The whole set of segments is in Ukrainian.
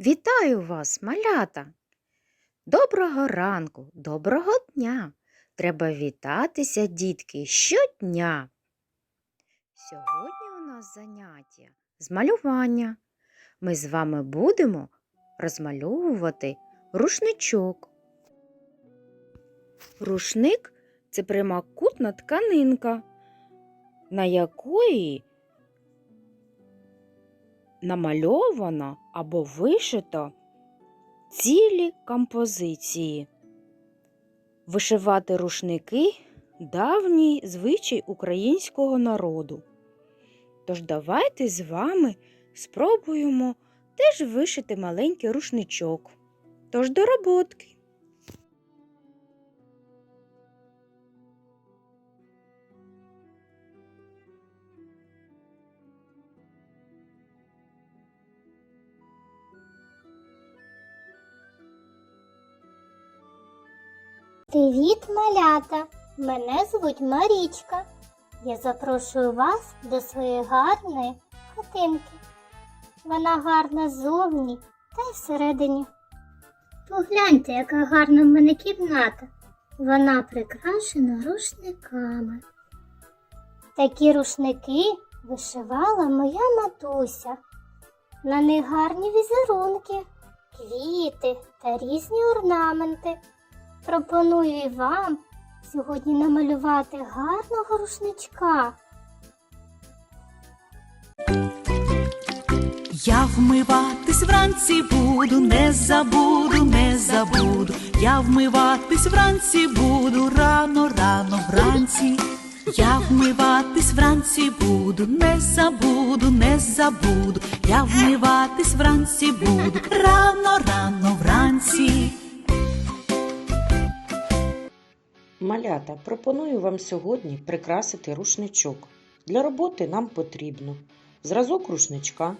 Вітаю вас, малята! Доброго ранку, доброго дня! Треба вітатися, дітки, щодня. Сьогодні у нас заняття з малювання. Ми з вами будемо розмальовувати рушничок. Рушник це прямокутна тканинка, на якої намальовано або вишито цілі композиції. Вишивати рушники давній звичай українського народу. Тож давайте з вами спробуємо теж вишити маленький рушничок. Тож до роботки. Привіт, малята! Мене звуть Марічка. Я запрошую вас до своєї гарної хатинки. Вона гарна ззовні та й всередині. Погляньте, яка гарна в мене кімната. Вона прикрашена рушниками. Такі рушники вишивала моя матуся. На них гарні візерунки, квіти та різні орнаменти. Пропоную вам сьогодні намалювати гарного рушничка. Я вмиватись вранці буду, не забуду, не забуду. Я вмиватись вранці буду, рано, рано вранці. Я вмиватись вранці буду, не забуду, не забуду. Я вмиватись вранці буду, рано, рано вранці. Малята, пропоную вам сьогодні прикрасити рушничок. Для роботи нам потрібно зразок рушничка,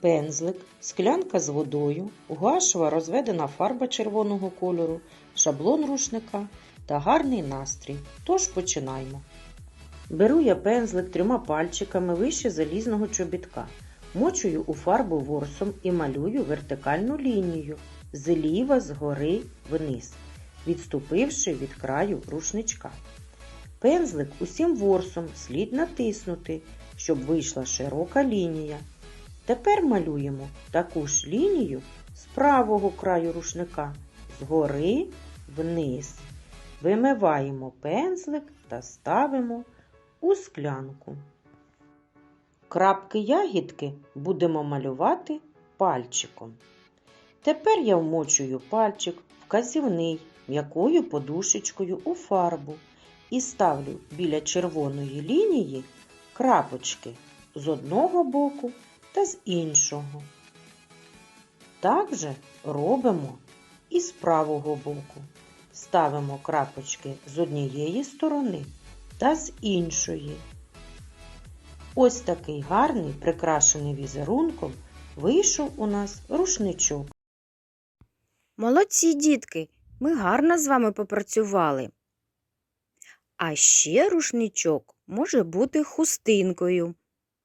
пензлик, склянка з водою, гуашева розведена фарба червоного кольору, шаблон рушника та гарний настрій. Тож починаємо. Беру я пензлик трьома пальчиками вище залізного чобітка. Мочую у фарбу ворсом і малюю вертикальну лінію зліва згори вниз відступивши від краю рушничка. Пензлик усім ворсом слід натиснути, щоб вийшла широка лінія. Тепер малюємо таку ж лінію з правого краю рушника згори вниз. Вимиваємо пензлик та ставимо у склянку. Крапки ягідки будемо малювати пальчиком. Тепер я вмочую пальчик вказівний м'якою подушечкою у фарбу і ставлю біля червоної лінії крапочки з одного боку та з іншого. Так же робимо і з правого боку. Ставимо крапочки з однієї сторони та з іншої. Ось такий гарний, прикрашений візерунком, вийшов у нас рушничок. Молодці, дітки! Ми гарно з вами попрацювали. А ще рушничок може бути хустинкою.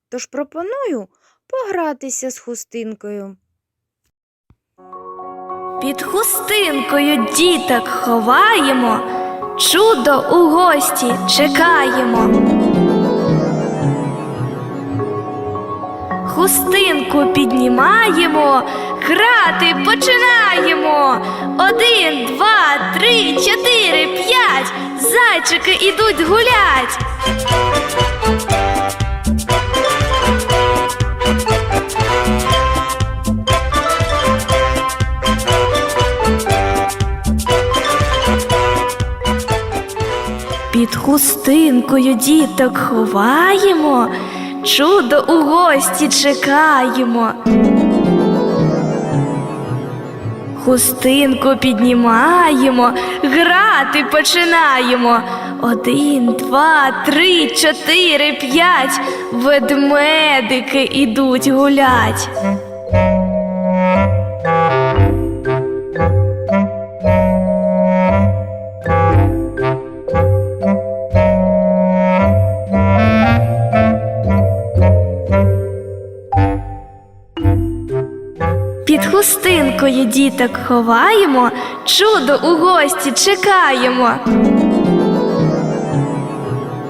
Тож пропоную погратися з хустинкою. Під хустинкою діток ховаємо, чудо у гості чекаємо. Хустинку піднімаємо, грати починаємо. Один, два, три, чотири, п'ять. Зайчики ідуть гулять. Під хустинкою діток ховаємо, чудо у гості чекаємо. Хустинку піднімаємо, грати починаємо. Один, два, три, чотири, п'ять. Ведмедики ідуть гулять. Хустинкою діток ховаємо, чудо у гості чекаємо.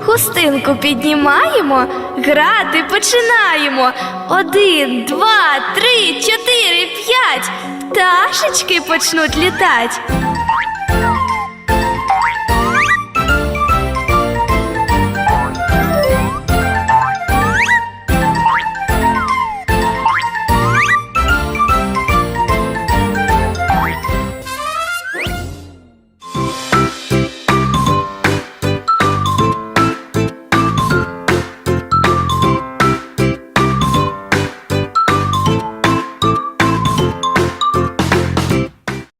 Хустинку піднімаємо, грати починаємо. Один, два, три, чотири, п'ять. Пташечки почнуть літать.